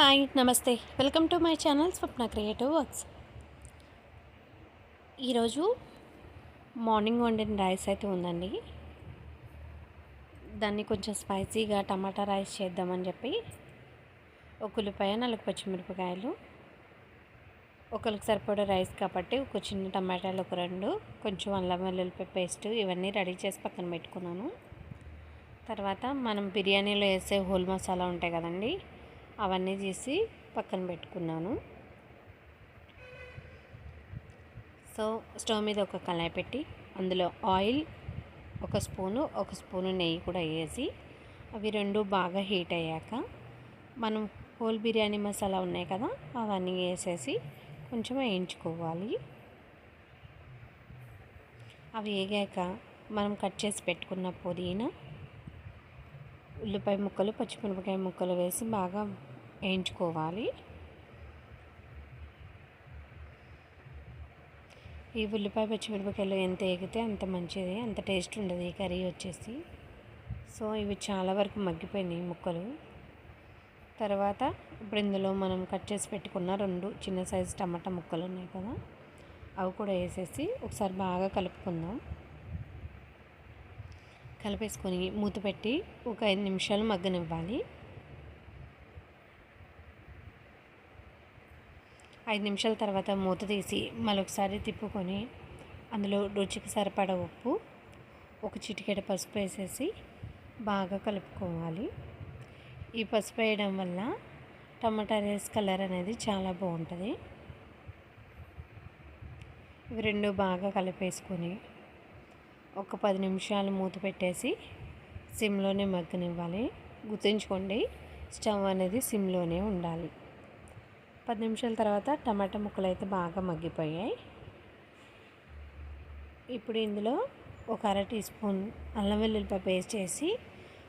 Hi నమస్తే. Welcome to my channel Swapna creative works. ఈరోజు morning వండిన రైస్ అయితే ఉందండి. దాన్ని కొంచెం స్పైసీగా టమాటా రైస్ చేద్దామని చెప్పి ఒక ఉల్లిపాయ నాలుగు పచ్చిమిరపకాయలు ఒకరికి సరిపడే రైస్ కాబట్టి ఒక చిన్న టమాటాలు ఒక రెండు కొంచెం అల్లం వెల్లుల్లిపాయ పేస్ట్ ఇవన్నీ రెడీ చేసి పక్కన పెట్టుకున్నాను. తర్వాత మనం బిర్యానీలో వేసే హోల్ మసాలా ఉంటాయి కదండీ అవన్నీ చేసి పక్కన పెట్టుకున్నాను. సో స్టవ్ మీద ఒక కళాయి పెట్టి అందులో ఆయిల్ ఒక స్పూను ఒక స్పూను నెయ్యి కూడా వేసి అవి రెండు బాగా హీట్ అయ్యాక మనం హోల్ బిర్యానీ మసాలా ఉన్నాయి కదా అవన్నీ వేసేసి కొంచెం వేయించుకోవాలి. అవి వేగాక మనం కట్ చేసి పెట్టుకున్న పుదీనా ఉల్లిపాయ ముక్కలు పచ్చిమిరపకాయ ముక్కలు వేసి బాగా వేయించుకోవాలి ఈ ఉల్లిపాయ పచ్చిమిరపకాయలు ఎంత ఎగితే అంత మంచిది అంత టేస్ట్ ఉండదు ఈ కర్రీ వచ్చేసి. సో ఇవి చాలా వరకు మగ్గిపోయినాయి ముక్కలు. తర్వాత ఇప్పుడు ఇందులో మనం కట్ చేసి పెట్టుకున్న రెండు చిన్న సైజు టమాటా ముక్కలు ఉన్నాయి కదా అవి కూడా వేసేసి ఒకసారి బాగా కలుపుకుందాం. కలిపేసుకొని మూత పెట్టి ఒక ఐదు నిమిషాలు మగ్గనివ్వాలి. ఐదు నిమిషాల తర్వాత మూత తీసి మరొకసారి తిప్పుకొని అందులో రుచికి సరిపడ ఉప్పు ఒక చిటికెడ పసుపు వేసేసి బాగా కలుపుకోవాలి. ఈ పసుపు వేయడం వల్ల టమాటా రైస్ కలర్ అనేది చాలా బాగుంటుంది. ఇవి రెండు బాగా కలిపేసుకొని ఒక పది నిమిషాలు మూత పెట్టేసి సిమ్లోనే మగ్గనివ్వాలి. గుర్తుంచుకోండి స్టవ్ అనేది సిమ్లోనే ఉండాలి. పది నిమిషాల తర్వాత టమాటా ముక్కలు అయితే బాగా మగ్గిపోయాయి. ఇప్పుడు ఇందులో ఒక అర టీ స్పూన్ అల్లం వెల్లుల్లిపాయ పేస్ట్ చేసి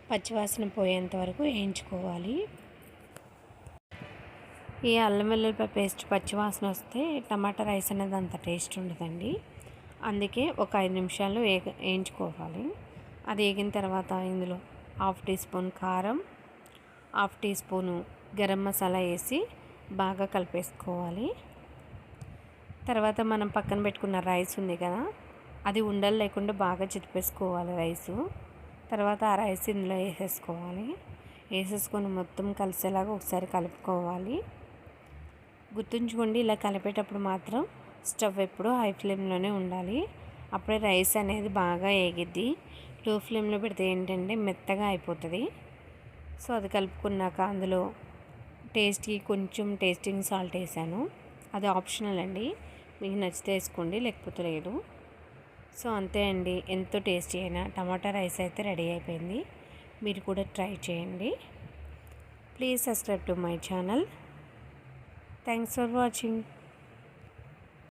పచ్చివాసన పోయేంత వరకు వేయించుకోవాలి. ఈ అల్లం వెల్లుల్లిపాయ పేస్ట్ పచ్చివాసన వస్తే టమాటా రైస్ అనేది అంత టేస్ట్ ఉండదండి. అందుకే ఒక ఐదు నిమిషాలు వేగ వేయించుకోవాలి. అది వేగిన తర్వాత ఇందులో హాఫ్ టీ స్పూన్ కారం half teaspoon garam masala వేసి బాగా కలిపేసుకోవాలి. తర్వాత మనం పక్కన పెట్టుకున్న రైస్ ఉంది కదా అది ఉండలు లేకుండా బాగా చితిపేసుకోవాలి రైసు. తర్వాత ఆ రైస్ ఇందులో వేసేసుకోవాలి. వేసేసుకొని మొత్తం కలిసేలాగా ఒకసారి కలుపుకోవాలి. గుర్తుంచుకోండి ఇలా కలిపేటప్పుడు మాత్రం స్టవ్ ఎప్పుడు హై ఫ్లేమ్లోనే ఉండాలి. అప్పుడే రైస్ అనేది బాగా ఏగిద్ది. లో ఫ్లేమ్లో పెడితే ఏంటంటే మెత్తగా అయిపోతుంది. సో అది కలుపుకున్నాక అందులో టేస్ట్కి కొంచెం టేస్టింగ్ సాల్ట్ వేసాను. అది ఆప్షనల్ అండి. మీకు నచ్చితే వేసుకోండి లేకపోతే లేదు. సో అంతే అండి. ఎంతో టేస్టీ అయినా టమాటా రైస్ అయితే రెడీ అయిపోయింది. మీరు కూడా ట్రై చేయండి. Please subscribe to my channel. Thanks for watching.